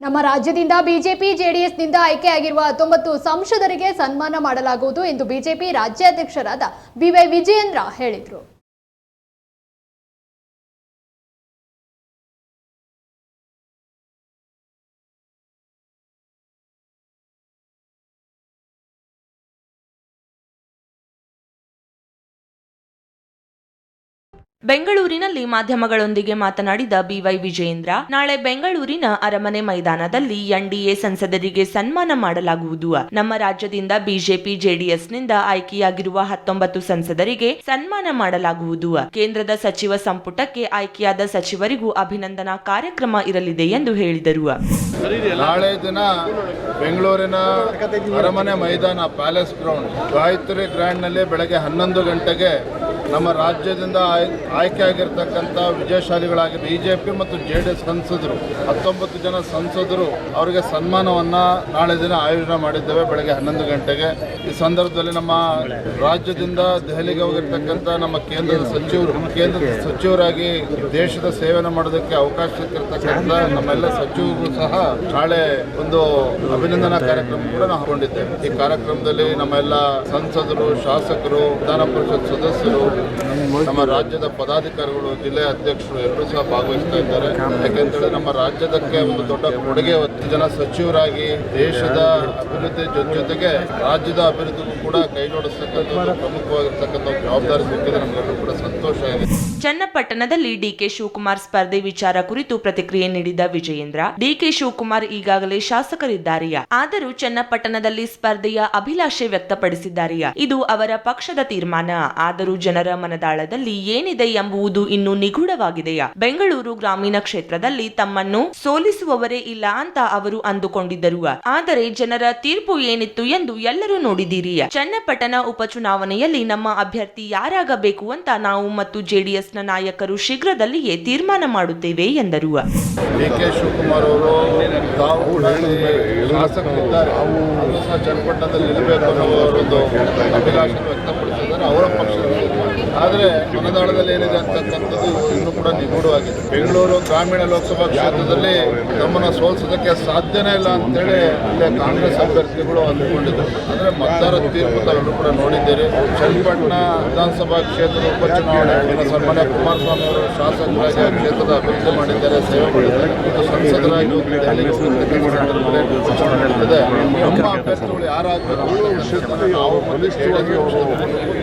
ನಮ್ಮ ರಾಜ್ಯದಿಂದ ಬಿಜೆಪಿ, ಜೆಡಿಎಸ್ನಿಂದ ಆಯ್ಕೆಯಾಗಿರುವ ಹತ್ತೊಂಬತ್ತು ಸಂಸದರಿಗೆ ಸನ್ಮಾನ ಮಾಡಲಾಗುವುದು ಎಂದು ಬಿಜೆಪಿ ರಾಜ್ಯಾಧ್ಯಕ್ಷರಾದ ಬಿವೈ ವಿಜಯೇಂದ್ರ ಹೇಳಿದರು. ಬೆಂಗಳೂರಿನಲ್ಲಿ ಮಾಧ್ಯಮಗಳೊಂದಿಗೆ ಮಾತನಾಡಿದ ಬಿವೈ ವಿಜಯೇಂದ್ರ, ನಾಳೆ ಬೆಂಗಳೂರಿನ ಅರಮನೆ ಮೈದಾನದಲ್ಲಿ ಎನ್ಡಿಎ ಸಂಸದರಿಗೆ ಸನ್ಮಾನ ಮಾಡಲಾಗುವುದು. ನಮ್ಮ ರಾಜ್ಯದಿಂದ ಬಿಜೆಪಿ, ಜೆಡಿಎಸ್ನಿಂದ ಆಯ್ಕೆಯಾಗಿರುವ ಹತ್ತೊಂಬತ್ತು ಸಂಸದರಿಗೆ ಸನ್ಮಾನ ಮಾಡಲಾಗುವುದು. ಕೇಂದ್ರದ ಸಚಿವ ಸಂಪುಟಕ್ಕೆ ಆಯ್ಕೆಯಾದ ಸಚಿವರಿಗೂ ಅಭಿನಂದನಾ ಕಾರ್ಯಕ್ರಮ ಇರಲಿದೆ ಎಂದು ಹೇಳಿದರು. ನಾಳೆ ದಿನ ಬೆಂಗಳೂರಿನ ಅರಮನೆ ಮೈದಾನ ಪ್ಯಾಲೇಸ್ ಗ್ರೌಂಡ್, ಗಾಯತ್ರಿ ಗ್ರ್ಯಾಂಡ್ನಲ್ಲಿ ಬೆಳಗ್ಗೆ ಹನ್ನೊಂದು ಗಂಟೆಗೆ ನಮ್ಮ ರಾಜ್ಯದಿಂದ ಆಯ್, ಆಯ್ಕೆಯಾಗಿರ್ತಕ್ಕಂಥ ವಿಜಯಶಾಲಿಗಳಾಗಿ ಬಿ ಜೆ ಪಿ ಮತ್ತು ಜೆ ಡಿ ಎಸ್ ಸಂಸದರು, ಹತ್ತೊಂಬತ್ತು ಜನ ಸಂಸದರು ಅವರಿಗೆ ಸನ್ಮಾನವನ್ನು ನಾಳೆ ದಿನ ಆಯೋಜನೆ ಮಾಡಿದ್ದೇವೆ ಬೆಳಗ್ಗೆ ಹನ್ನೊಂದು ಗಂಟೆಗೆ. ಈ ಸಂದರ್ಭದಲ್ಲಿ ನಮ್ಮ ರಾಜ್ಯದಿಂದ ದೆಹಲಿಗೆ ಹೋಗಿರ್ತಕ್ಕಂಥ ನಮ್ಮ ಕೇಂದ್ರದ ಸಚಿವರು, ಕೇಂದ್ರದ ಸಚಿವರಾಗಿ ದೇಶದ ಸೇವನೆ ಮಾಡೋದಕ್ಕೆ ಅವಕಾಶ ಸಿಕ್ಕಿರ್ತಕ್ಕಂಥ ನಮ್ಮೆಲ್ಲ ಸಚಿವರು ಸಹ ನಾಳೆ ಒಂದು ಅಭಿನಂದನಾ ಕಾರ್ಯಕ್ರಮ ಕೂಡ ನಾವು ಹಾಕೊಂಡಿದ್ದೇವೆ. ಈ ಕಾರ್ಯಕ್ರಮದಲ್ಲಿ ನಮ್ಮೆಲ್ಲ ಸಂಸದರು, ಶಾಸಕರು, ವಿಧಾನ ಪರಿಷತ್ ಸದಸ್ಯರು ನಮ್ಮ ರಾಜ್ಯದ ಪದಾಧಿಕಾರಿಗಳು ಜಿಲ್ಲೆಯ ಅಧ್ಯಕ್ಷರು ಎಲ್ಲರೂ ಸಹ ಭಾಗವಹಿಸ್ತಾ ಇದ್ದಾರೆ. ಯಾಕೆಂದ್ರೆ ನಮ್ಮ ರಾಜ್ಯದಕ್ಕೆ ಒಂದು ದೊಡ್ಡ ಕೊಡುಗೆ ಹತ್ತು ಜನ ಸಚಿವರಾಗಿ ದೇಶದ ಅಭಿವೃದ್ಧಿ ಜೊತೆ ಜೊತೆಗೆ ರಾಜ್ಯದ ಅಭಿವೃದ್ಧಿಗೂ ಕೂಡ ಕೈ ಜೋಡಿಸ್ತಕ್ಕಂಥ ಪ್ರಮುಖವಾಗಿರ್ತಕ್ಕಂಥ ಜವಾಬ್ದಾರಿ ಸಿಕ್ಕಿದೆ. ನಮಗೆಲ್ಲರೂ ಕೂಡ ಸಂತೋಷ ಇದೆ ಚನ್ನಪಟ್ಟಣದಲ್ಲಿ ಡಿಕೆ ಶಿವಕುಮಾರ್ ಸ್ಪರ್ಧೆ ವಿಚಾರ ಕುರಿತು ಪ್ರತಿಕ್ರಿಯೆ ನೀಡಿದ ವಿಜಯೇಂದ್ರ ಡಿಕೆ ಶಿವಕುಮಾರ್ ಈಗಾಗಲೇ ಶಾಸಕರಿದ್ದಾರೆಯಾ? ಆದರೂ ಚನ್ನಪಟ್ಟಣದಲ್ಲಿ ಸ್ಪರ್ಧೆಯ ಅಭಿಲಾಷೆ ವ್ಯಕ್ತಪಡಿಸಿದ್ದಾರೆಯಾ? ಇದು ಅವರ ಪಕ್ಷದ ತೀರ್ಮಾನ. ಆದರೂ ಜನರ ಮನದಾಳದಲ್ಲಿ ಏನಿದೆ ಎಂಬುದು ಇನ್ನು ನಿಗೂಢವಾಗಿದೆಯಾ? ಬೆಂಗಳೂರು ಗ್ರಾಮೀಣ ಕ್ಷೇತ್ರದಲ್ಲಿ ತಮ್ಮನ್ನು ಸೋಲಿಸುವವರೇ ಇಲ್ಲ ಅಂತ ಅವರು ಅಂದುಕೊಂಡಿದ್ದರು. ಆದರೆ ಜನರ ತೀರ್ಪು ಏನಿತ್ತು ಎಂದು ಎಲ್ಲರೂ ನೋಡಿದ್ದೀರಿ. ಚನ್ನಪಟ್ಟಣ ಉಪಚುನಾವಣೆಯಲ್ಲಿ ನಮ್ಮ ಅಭ್ಯರ್ಥಿ ಯಾರಾಗಬೇಕು ಅಂತ ನಾವು ಮತ್ತು ಜೆಡಿಎಸ್ನ ನಾಯಕರು ಶೀಘ್ರದಲ್ಲಿಯೇ ತೀರ್ಮಾನ ಮಾಡುತ್ತೇವೆ ಎಂದರು. ಅವರು ಅವರು ಅವರ ಆದರೆ ಮನದಾಳದಲ್ಲಿ ಏನಿದೆ ಅಂತಕ್ಕಂಥದ್ದು ಇನ್ನೂ ಕೂಡ ನಿಗೂಢವಾಗಿದೆ. ಬೆಂಗಳೂರು ಗ್ರಾಮೀಣ ಲೋಕಸಭಾ ಕ್ಷೇತ್ರದಲ್ಲಿ ನಮ್ಮನ್ನು ಸೋಲಿಸೋದಕ್ಕೆ ಸಾಧ್ಯನೇ ಇಲ್ಲ ಅಂತೇಳಿ ಇಲ್ಲೇ ಕಾಂಗ್ರೆಸ್ ಅಭ್ಯರ್ಥಿಗಳು ಅಂದುಕೊಂಡಿದ್ದರು. ಅಂದರೆ ಮತದಾರ ತೀರ್ಪು ತಾವೆಲ್ಲರೂ ಕೂಡ ನೋಡಿದ್ದೇವೆ ಚನ್ನಪಟ್ಟಣ ವಿಧಾನಸಭಾ ಕ್ಷೇತ್ರದ ಉಪಚುನಾವಣೆ ಸನ್ಮಾನ್ಯ ಕುಮಾರಸ್ವಾಮಿ ಅವರು ಶಾಸಕರಾಗಿ ಆ ಕ್ಷೇತ್ರದ ಅಭಿವೃದ್ಧಿ ಮಾಡಿದ್ದಾರೆ, ಸೇವೆ ಮಾಡಿದ್ದಾರೆ. ಮತ್ತು ಸಂಸದರಾಗಿ ಘೋಷಣೆ ಮಾಡಿದೆ. ನಮ್ಮ ಅಭ್ಯರ್ಥಿಗಳು ಯಾರಾಗಬೇಕು ನಾವು JDS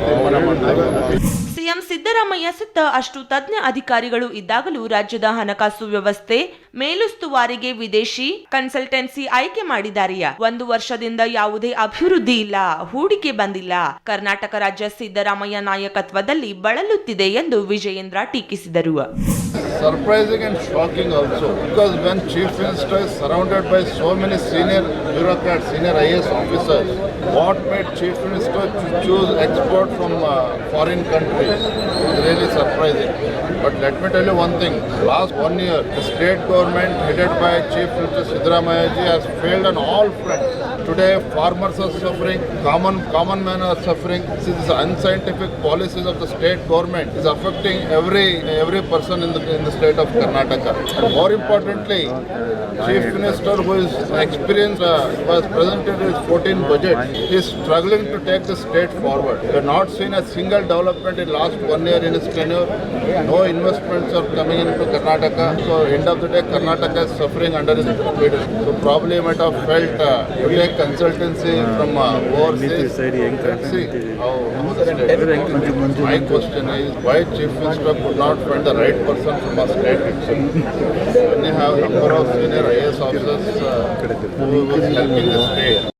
ತೀರ್ಮಾನ ಮಾಡ್ತೇವೆ ಸಿಎಂ ಸಿದ್ದರಾಮಯ್ಯ ಸುತ್ತ ಅಷ್ಟು ತಜ್ಞ ಅಧಿಕಾರಿಗಳು ಇದ್ದಾಗಲೂ ರಾಜ್ಯದ ಹಣಕಾಸು ವ್ಯವಸ್ಥೆ ಮೇಲುಸ್ತುವಾರಿಗೆ ವಿದೇಶಿ ಕನ್ಸಲ್ಟೆನ್ಸಿ ಆಯ್ಕೆ ಮಾಡಿದಾರೆಯಾ? ಒಂದು ವರ್ಷದಿಂದ ಯಾವುದೇ ಅಭಿವೃದ್ಧಿ ಇಲ್ಲ, ಹೂಡಿಕೆ ಬಂದಿಲ್ಲ. ಕರ್ನಾಟಕ ರಾಜ್ಯ ಸಿದ್ದರಾಮಯ್ಯ ನಾಯಕತ್ವದಲ್ಲಿ ಬಳಲುತ್ತಿದೆ ಎಂದು ವಿಜಯೇಂದ್ರ ಟೀಕಿಸಿದರು. Surprising and shocking also because when chief minister is surrounded by so many senior bureaucrats senior IAS officers what made chief minister to choose export from uh, foreign countries? Is really surprising. But let me tell you one thing. Last one year the state government headed by chief minister Siddaramaya ji has failed on all fronts. Today, farmers are suffering, common common men are suffering. See, unscientific policies of the state government is affecting every every person in the in the state of Karnataka. And more importantly, chief minister who is experienced uh, was presented his 14 budget. Is struggling to take the state forward. We have not seen a single development in last one year in his tenure. No investments are coming into Karnataka. So, end of the day, Karnataka is suffering under his leadership. So, probably might have felt uh, take consultancy from uh, overseas. Let's see how, how the state. My question is why chief minister could not find the right person from a state itself? When you have number of senior IAS officers uh, who was helping the state.